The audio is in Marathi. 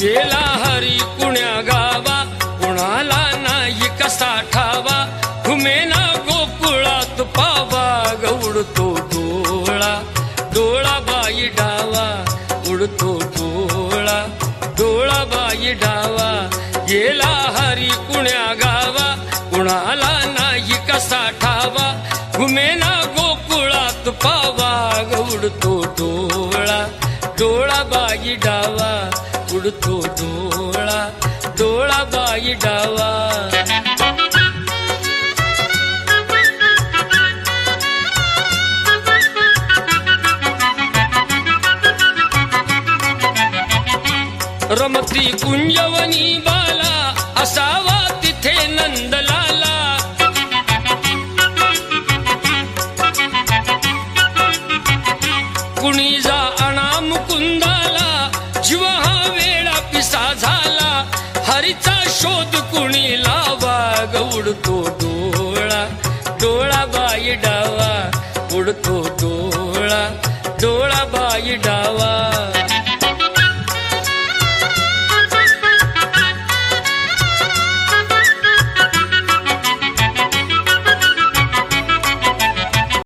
गेला हरी कुण्या गावा कुणाला नाही कसा ठावा? घुमेना गोकुळात पावा गवडतो डोळा. डोळा बाई डावा उडतो डोळा. डोळा बाई डावा गेला हरी कुण्या गावा कुणाला नाही कसा ठावा? घुमेना गोकुळात पावा गवडतो डोळा. डोळा बाई डावा उडतो डोळा डोळा बाई डावा रमती कुंजवनी बाला आईचा शोध कुणी लावा? गौडतो डोळा डोळा बाई डावा. उडतो डोळा डोळा बाई डावा.